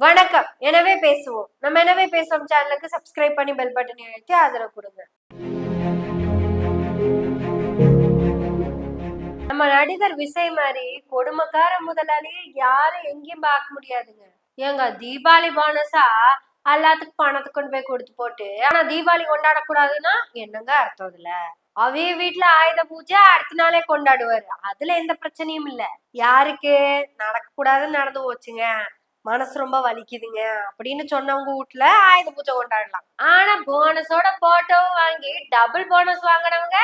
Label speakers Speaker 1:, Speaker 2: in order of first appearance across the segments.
Speaker 1: வணக்கம். எனவே பேசுவோம். நம்ம எனவே பேசுவோம் சேனலுக்கு சப்ஸ்கிரைப் பண்ணி பெல் பட்டனை அழுத்தி ஆதரவு கொடுங்க. நம்ம நடிகர் விசை மாதிரி கொடுமைக்கார முதலாளியை யாரும் எங்கேயும் பார்க்க முடியாதுங்க. ஏங்க தீபாவளி போனஸா எல்லாத்துக்கும் பணத்தை கொண்டு போய் கொடுத்து போட்டு ஆனா தீபாவளி கொண்டாடக்கூடாதுன்னா என்னங்க அர்த்தம் இதுல? அவைய வீட்டுல ஆயுத பூஜை அடுத்த நாளே கொண்டாடுவாரு. அதுல எந்த பிரச்சனையும் இல்ல. யாருக்கு? நடக்கக்கூடாதுன்னு நடந்து போச்சுங்க. மனசு ரொம்ப வலிக்குதுங்க அப்படின்னு சொன்னவங்க வீட்டுல ஆயுத பூஜை கொண்டாடலாம். ஆனா போனஸோட போட்டோவும் வாங்கி டபுள் போனஸ் வாங்கினவங்க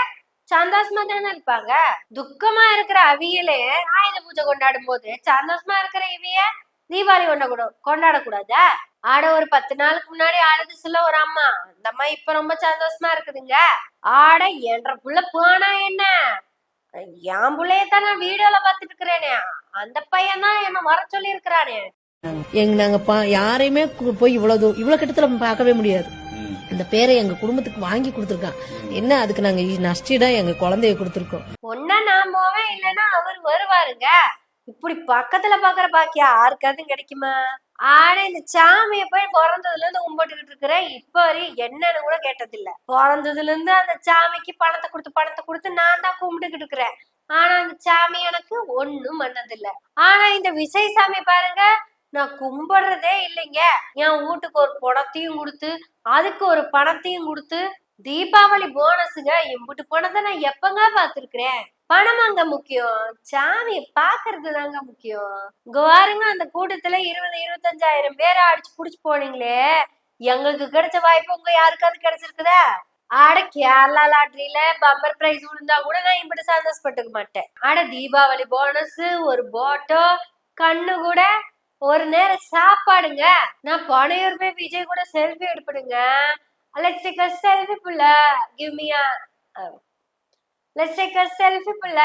Speaker 1: சந்தோஷமா தானே இருப்பாங்க. துக்கமா இருக்கிற அவியலே ஆயுத பூஜை கொண்டாடும் போது சந்தோஷமா இருக்கிற இவிய தீபாவளி கொண்டாட கொண்டாடக்கூடாதா? ஆட ஒரு பத்து நாளுக்கு முன்னாடி அழுது சொல்ல ஒரு அம்மா அந்த அம்மா இப்ப ரொம்ப சந்தோஷமா இருக்குதுங்க. ஆட என்ற புள்ள போனா என்ன? என் புள்ளையத்தான் நான் வீடியோல பாத்துட்டு இருக்கிறேனே. அந்த பையன் தான் என்ன வர சொல்லி இருக்கிறானே
Speaker 2: எங்க நாங்க பா- யாரையுமே போய் இவ்வளவு இவ்வளவு கிட்டத்துல பார்க்கவே முடியாது. அந்த பேரை எங்க குடும்பத்துக்கு வாங்கி கொடுத்துருக்கான். என்ன அதுக்கு நாங்க நஷ்டிடா எங்க குழந்தைய கொடுத்துருக்கோம்.
Speaker 1: ஒன்னா நான் போவேன் இல்லைன்னா அவர் வருவாருங்க. இப்படி பக்கத்துல பாக்குற பாக்கியா யாருக்காவது கிடைக்குமா? ஆனா இந்த சாமியை போய் பிறந்ததுல இருந்து கும்பிட்டுக்கிட்டு இருக்கிறேன் இப்ப வரையும் என்னன்னு கூட கேட்டதில்ல. பிறந்ததுல இருந்து அந்த சாமிக்கு பணத்தை கொடுத்து பணத்தை கொடுத்து நான் தான் கும்பிட்டுக்கிட்டு இருக்கிறேன். ஆனா அந்த சாமி எனக்கு ஒண்ணும் பண்ணதில்ல. ஆனா இந்த விஜய் சாமி பாருங்க நான் கும்பிடுறதே இல்லைங்க. என் வீட்டுக்கு ஒரு பணத்தையும் கொடுத்து அதுக்கு ஒரு பணத்தையும் கொடுத்து தீபாவளி போனஸுங்க இம்புட்டு போனதை நான் எப்பங்க பாத்துருக்கிறேன் பணம் அங்க முக்கியம். சாமியை பாக்குறது தாங்க முக்கியம். இங்க பாருங்க அந்த கூட்டத்துல இருபது இருபத்தஞ்சாயிரம் பேரை அடிச்சு புடிச்சு போனீங்களே. எங்களுக்கு கிடைச்ச வாய்ப்பு உங்க யாருக்காவது கிடைச்சிருக்குதா? ஆட கேரளா லாட்ரியில பம்பர் பிரைஸ் விழுந்தா கூட நான் இப்படி சந்தோஷப்பட்டுக்க மாட்டேன். ஆட தீபாவளி போனஸ் ஒரு போட்டோ கண்ணு கூட ஒரு நேரம் சாப்பாடுங்க. நான் பனையூருமே விஜய் கூட செல்ஃபி எடுப்பிடுங்க லெட்ஸ் டேக் அ செல்ஃபி புள்ள. Give me a let's take a selfie புள்ள.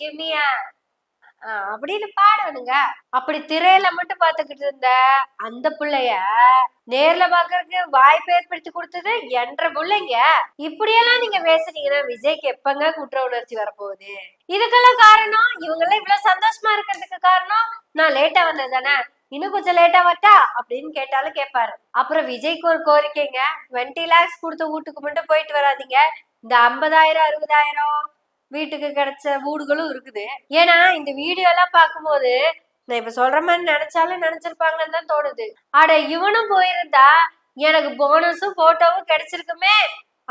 Speaker 1: கிவ் மீ அப்படின்னு பாடணுங்க அப்படி திரையில மட்டும் பாத்துக்கிட்டு இருந்த அந்த பிள்ளைய நேர்ல பாக்குறதுக்கு வாய்ப்பு ஏற்படுத்தி கொடுத்தது என்ற பிள்ளைங்க. இப்படியெல்லாம் நீங்க பேசுனீங்கன்னா விஜய்க்கு எப்பங்க குற்ற உணர்ச்சி வரப்போகுது? இதுக்கெல்லாம் காரணம் இவங்க எல்லாம் இவ்வளவு சந்தோஷமா இருக்கிறதுக்கு காரணம் நான் லேட்டா வந்தது தானே? இன்னும் கொஞ்சம் லேட்டா வட்டா அப்படின்னு கேட்டாலும் கேட்பாரு. அப்புறம் விஜய்க்கு ஒரு கோரிக்கைங்க. டுவெண்ட்டி லேக்ஸ் கொடுத்த வீட்டுக்கு மட்டும் போயிட்டு வராதீங்க. இந்த ஐம்பதாயிரம் அறுபதாயிரம் வீட்டுக்கு கிடைச்ச வீடுகளும் இருக்குது. ஏன்னா இந்த வீடியோ எல்லாம் பார்க்கும்போது நான் இப்ப சொல்ற மாதிரி நினைச்சாலும் நினைச்சிருப்பாங்கன்னு தான் தோணுது. அட இவனும் போயிருந்தா எனக்கு போனஸும் போட்டோவும் கிடைச்சிருக்குமே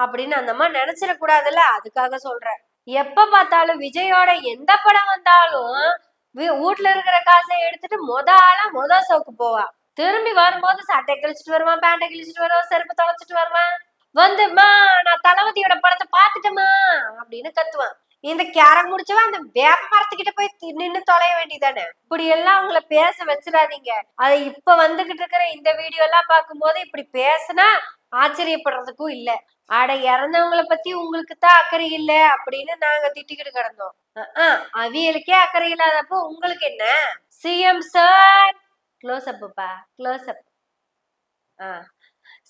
Speaker 1: அப்படின்னு அந்த மாதிரி நினைச்சிடக்கூடாதுல்ல? அதுக்காக சொல்றேன். எப்ப பார்த்தாலும் விஜயோட எந்த படம் வந்தாலும் வீட்டுல வீட்ல இருக்கிற காசை எடுத்துட்டு மொத ஆளா மொத சோக்கு போவா. திரும்பி வரும்போது சட்டை கிழிச்சிட்டு வருவான் பேண்டை கிழிச்சிட்டு வருவான் செருப்பு தொலைச்சிட்டு வருவான். வந்துமா நான் தளபதியோட படத்தை பார்த்துட்டேமா அப்படின்னு கத்துவான். இந்த கேரம் முடிச்சவா அந்த வேப்ப மரத்துக்கிட்ட போய் நின்னு தொலைய வேண்டியதானே இப்படி எல்லாம் அவங்கள பேச வச்சிடாதீங்க. அது இப்ப வந்துகிட்டு இருக்கிற இந்த வீடியோ எல்லாம் பார்க்கும்போது இப்படி பேசினா ஆச்சரியப்படுறதுக்கும் இல்ல. அட இறந்தவங்கள பத்தி உங்களுக்கு தான் அக்கறை இல்ல அப்படின்னு நாங்க திட்டிக்கிட்டு கிடந்தோம். அவியலுக்கே அக்கறை இல்லாதப்போ உங்களுக்கு என்ன? CM sir. க்ளோஸ் அப்புப்பா க்ளோஸ் அப்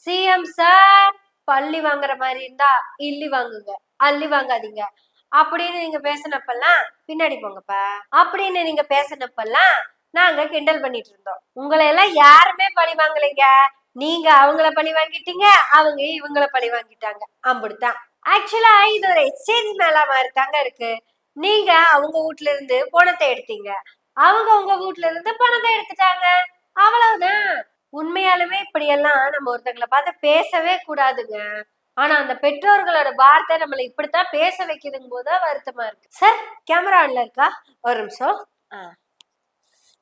Speaker 1: சிஎம் சார் பள்ளி வாங்குற மாதிரி இருந்தா இல்லி வாங்குங்க. அள்ளி வாங்காதீங்க. அப்படின்னு நீங்க பேசினப்பெல்லாம் பின்னாடி போங்கப்பா. அப்படின்னு நீங்க பேசினப்பெல்லாம் நாங்க கிண்டல் பண்ணிட்டு இருந்தோம். உங்களை எல்லாம் யாருமே பழி வாங்கலைங்க. நீங்க அவங்கள பழி வாங்கிட்டீங்க அவங்க இவங்கள பழி வாங்கிட்டாங்க. அப்படித்தான். ஆக்சுவலா இது ஒரு எக்ஸ்சேஞ்ச் மேல மாதிரி தாங்க இருக்கு. நீங்க அவங்க வீட்ல இருந்து பணத்தை எடுத்தீங்க. அவங்க உங்க வீட்ல இருந்து பணத்தை எடுத்துட்டாங்க. அவ்வளவுதான். உண்மையாலுமே இப்படியெல்லாம் நம்ம ஒருத்தங்களை பார்த்து பேசவே கூடாதுங்க. ஆனா அந்த பெற்றோர்களோட வார்த்தை நம்மள இப்படித்தான் பேச வைக்கிறதுங்க போது வருத்தமா இருக்கு. சார் கேமரா ஆன்ல இருக்கா? ஒரு நிமிஷம்.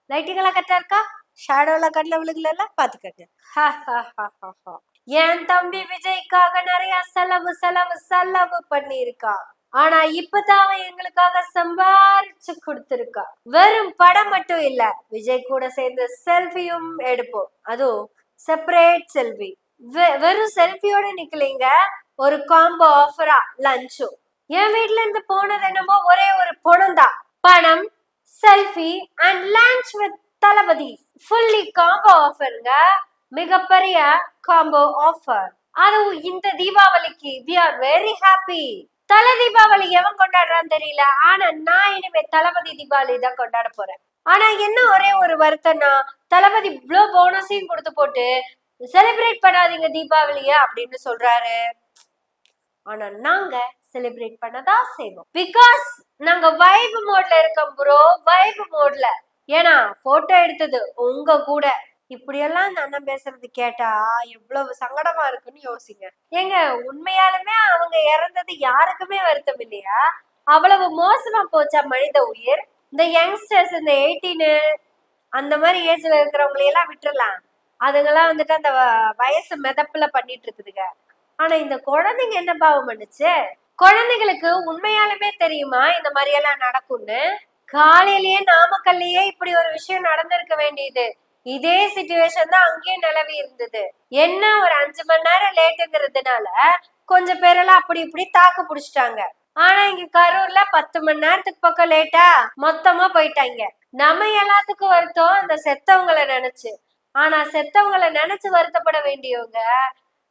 Speaker 1: லைட்டிங் எல்லாம் கரெக்டா இருக்கா? ஷேடோல எல்லாம் கண்ணில் எல்லாம் பாத்துக்கங்க ஹா, ஹா, ஹா, ஹா, ஹா. என் தம்பி விஜய்க்காக நிறைய செலவு செலவு செலவு பண்ணியிருக்கான். ஆனா இப்பதான் அவன் எங்களுக்காக சம்பாரிச்சு கொடுத்திருக்கா. வெறும் படம் மட்டும் இல்ல. விஜய் கூட சேர்ந்து செல்ஃபியும் எடுப்போம். அதுவும் செப்பரேட் செல்ஃபி வெறும் செல்ஃபியோட நிக்கலீங்க. ஒரு காம்போ ஆஃபரா லஞ்சும் என் வீட்ல இருந்து போனது என்னமோ ஒரே ஒரு பணம் தான் பணம் selfie and lunch with Thalapathy. Fully combo ஆஃபருங்க மிகப்பெரிய காம்போ ஆஃபர் அதுவும் இந்த தீபாவளிக்கு. வி ஆர் வெரி ஹாப்பி தலை தீபாவளி எவன் கொண்டாடுறான்னு தெரியல. ஆனா நான் இனிமே தளபதி தீபாவளி தான் கொண்டாட போறேன். ஆனா என்ன ஒரே ஒரு வருத்தம்னா தளபதி இவ்ளோ போனஸையும் கொடுத்து போட்டு செலிப்ரேட் பண்ணாதீங்க தீபாவளிய அப்படின்னு சொல்றாரு. ஆனா நாங்க செலிப்ரேட் பண்ணதான் செய்வோம். பிகாஸ் நாங்க வைப் மோட்ல இருக்கோம் ப்ரோ வைப் மோட்ல ஏன்னா போட்டோ எடுத்தது உங்க கூட. இப்படியெல்லாம் அந்த அண்ணன் பேசுறது கேட்டா எவ்வளவு சங்கடமா இருக்குன்னு யோசிங்க. ஏங்க உண்மையாலுமே அவங்க இறந்தது யாருக்குமே வருத்தம் இல்லையா? அவ்வளவு மோசமா போச்சா மனித உயிர்? இந்த யங்ஸ்டர்ஸ் இந்த எயிட்டீனு அந்த மாதிரி ஏஜ்ல இருக்கிறவங்களையெல்லாம் விட்டுறலாம். அதுங்கெல்லாம் வந்துட்டு அந்த வ- வயசு மிதப்புல பண்ணிட்டு இருக்குதுங்க. ஆனா இந்த குழந்தைங்க என்ன பாவம் பண்ணுச்சு? குழந்தைங்களுக்கு உண்மையாலுமே தெரியுமா இந்த மாதிரி எல்லாம் நடக்கும்னு? காலையிலேயே நாமக்கல்லையே இப்படி ஒரு விஷயம் நடந்திருக்க வேண்டியது. இதே சுச்சுவேஷன் தான் அங்கேயும் நிலவி இருந்தது. என்ன ஒரு அஞ்சு மணி நேரம் லேட்டுங்கிறதுனால கொஞ்சம் பேரெல்லாம் அப்படி இப்படி தாக்கு பிடிச்சிட்டாங்க. ஆனா இங்க கரூர்ல பத்து மணி நேரத்துக்கு பக்கம் லேட்டா மொத்தமா போயிட்டாங்க. நம்ம எல்லாத்துக்கும் வருத்தம் அந்த செத்தவங்களை நினைச்சு. ஆனா செத்தவங்களை நினைச்சு வருத்தப்பட வேண்டியவங்க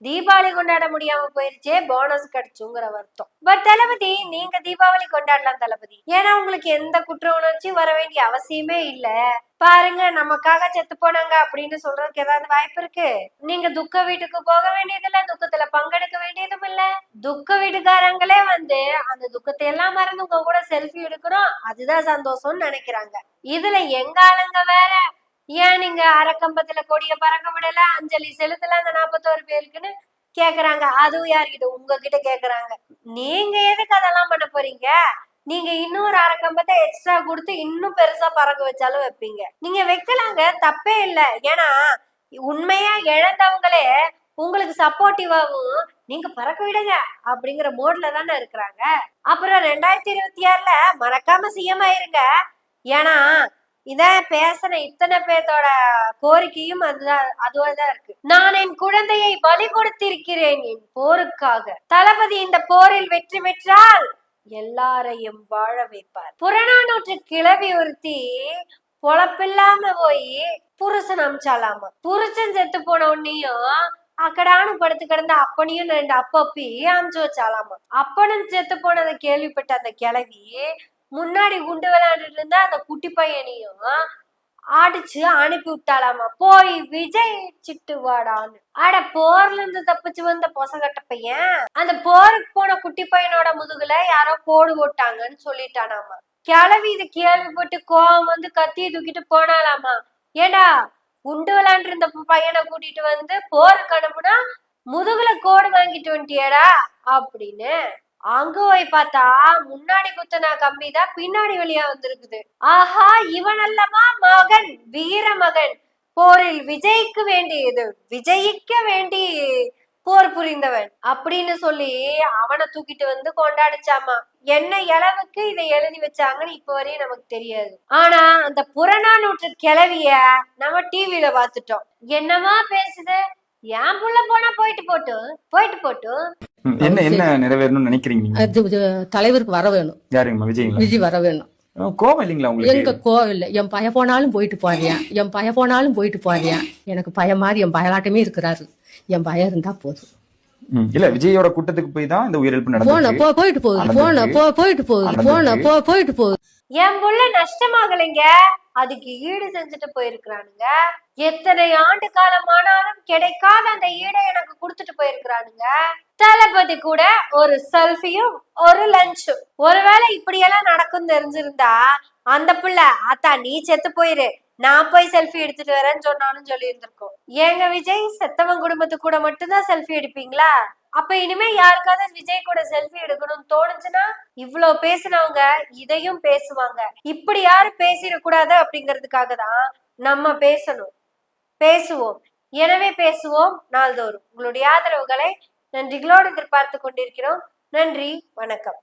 Speaker 1: தீபாவளி கொண்டாட முடியாம போயிருச்சே போனஸ் கிடைச்சுங்கிற வருத்தம். பட் தளபதி நீங்க தீபாவளி கொண்டாடலாம் தளபதி. ஏன்னா உங்களுக்கு எந்த குற்ற உணர்ச்சியும் வர வேண்டிய அவசியமே இல்லை. பாருங்க நமக்காக செத்து போனாங்க அப்படின்னு சொல்றதுக்கு ஏதாவது வாய்ப்பு இருக்கு? நீங்க துக்க வீட்டுக்கு போக வேண்டியதில்ல துக்கத்துல பங்கெடுக்க வேண்டியதும் இல்ல. துக்க வீட்டுக்காரங்களே வந்து அந்த துக்கத்தை எல்லாம் மறந்து உங்க கூட செல்ஃபி எடுக்கிறோம். அதுதான் சந்தோஷம்னு நினைக்கிறாங்க. இதுல எங்க ஆளுங்க வேற? ஏன் நீங்க அரக்கம்பத்துல கொடிய பறக்க விடல? அஞ்சலி செலுத்தல அந்த நாற்பத்தோரு பேருக்குன்னு கேக்குறாங்க. அதுவும் யார்கிட்ட? உங்ககிட்ட கேக்குறாங்க. நீங்க எதுக்கு அதெல்லாம் பண்ண போறீங்க? நீங்க இன்னொரு அரைக்கம்பத்தை எக்ஸ்ட்ரா கொடுத்து இன்னும் பெருசா பறக்க வச்சாலும் வைப்பீங்க. நீங்க வைக்கலாங்க தப்பே இல்ல. ஏன்னா உண்மையா இழந்தவங்களே உங்களுக்கு சப்போர்ட்டிவாகவும் நீங்க பறக்க விடுங்க அப்படிங்கிற மோட்ல தானே இருக்கிறாங்க. அப்புறம் ரெண்டாயிரத்தி இருபத்தி ஆறுல மறக்காம சிஎம் ஆயிருங்க. ஏன்னா இதான் பேசின இத்தனை பேர்த்தோட கோரிக்கையும் அதுதான் அதுவா தான் இருக்கு. நான் என் குழந்தையை பலி கொடுத்திருக்கிறேன் என் போருக்காக. தளபதி இந்த போரில் வெற்றி பெற்றால் எல்லாரையும் வாழ வைப்பார். புறநானூற்று கிளவி ஒருத்தி பொழப்பில்லாம போய் புருஷன் அமிச்சாலாமா புருஷன் செத்து போன உன்னையும் அக்கடானு படுத்து கிடந்த அப்பனையும் ரெண்டு அப்பப்பி அமிச்சு வச்சாலாமா அப்பனும் செத்து போனதை கேள்விப்பட்ட அந்த கிளவி முன்னாடி குண்டு விளையாண்டுட்டு இருந்தா அந்த குட்டி பையனையும் அடிச்சு அனுப்பி விட்டாலாமா போய் விஜய் சிட்டு வாடான்னு. அட போர்ல இருந்து தப்பிச்சு வந்த பொசகட்ட பையன் அந்த போருக்கு போன குட்டி பையனோட முதுகுல யாரோ கோடு போட்டாங்கன்னு சொல்லிட்டானாமா. கிளவி இது கேள்விப்பட்டு கோவம் வந்து கத்தியை தூக்கிட்டு போனாலாமா ஏடா குண்டு விளாண்டு இருந்த பையனை கூட்டிட்டு வந்து போருக்கு அனுப்புனா முதுகுல கோடு வாங்கிட்டு வந்துட்டியடா அப்படின்னு. அங்க போய் பார்த்தா முன்னாடி குத்தனா கம்பி தான் பின்னாடி வெளியா வந்திருக்குது. ஆஹா இவன் அல்லவா மகன் வீர மகன். போரில் விஜய்க்கு வேண்டியது விஜயிக்க வேண்டி போர் புரிந்தவன். அப்படின்னு சொல்லி அவனை தூக்கிட்டு வந்து கொண்டாடிச்சாமா. என்ன இளவுக்கு இதை எழுதி வச்சாங்கன்னு இப்ப வரையும் நமக்கு தெரியாது. ஆனா அந்த புறநானூற்று கிளவிய நம்ம டிவில பாத்துட்டோம் என்னமா பேசுது? என் புள்ள போனா போயிட்டு போட்டும் போயிட்டு போட்டும்
Speaker 3: என்ன என்ன நிறைவேறணும்னு நினைக்கிறீங்க நீங்க?
Speaker 2: அது இது தலைவருக்கு வர வேணும்.
Speaker 3: யாருங்கம்மா விஜய்ங்களா?
Speaker 2: விஜய் வர வேணும்.
Speaker 3: கோவம் இல்லைங்களா
Speaker 2: எங்க
Speaker 3: உங்களுக்கு
Speaker 2: கோவில் என் பய போனாலும் போயிட்டு போறியா என் பய போனாலும் போயிட்டு போறியா எனக்கு பய மாதிரி என் பயலாட்டமே இருக்கிறாரு. என் பயம் இருந்தா போதும்.
Speaker 3: இல்ல விஜயோட கூட்டத்துக்கு போய் தான் இந்த உயிரிழப்பு
Speaker 2: போ போயிட்டு போகுது. போன போ போயிட்டு போகுது. போன போ போயிட்டு போகுது.
Speaker 1: என் புள்ள நஷ்டமாகலைங்க. அதுக்கு ஈடு செஞ்சுட்டு போயிருக்கிறானுங்க. எத்தனை ஆண்டு காலமானாலும் கிடைக்காத அந்த ஈடை எனக்கு கொடுத்துட்டு போயிருக்கிறானுங்க. தளபதி கூட ஒரு செல்ஃபியும் ஒரு லஞ்சும். ஒருவேளை இப்படியெல்லாம் நடக்கும் தெரிஞ்சிருந்தா அந்த புள்ள அத்தா நீ செத்து போயிரு. நான் போய் செல்ஃபி எடுத்துட்டு வரேன்னு சொன்னாலும் சொல்லி இருந்திருக்கோம் ஏங்க விஜய் செத்தவன் குடும்பத்து கூட மட்டும்தான் செல்ஃபி எடுப்பீங்களா? அப்ப இனிமே யாருக்காவது விஜய் கூட செல்ஃபி எடுக்கணும்னு தோணுச்சுன்னா இவ்வளவு பேசினவங்க இதையும் பேசுவாங்க. இப்படி யாரும் பேசிடக்கூடாது அப்படிங்கிறதுக்காக தான் நம்ம பேசணும். பேசுவோம். எனவே பேசுவோம் நாள்தோறும். உங்களுடைய ஆதரவுகளை நன்றிகளோடு எதிர்பார்த்து கொண்டிருக்கிறோம். நன்றி வணக்கம்.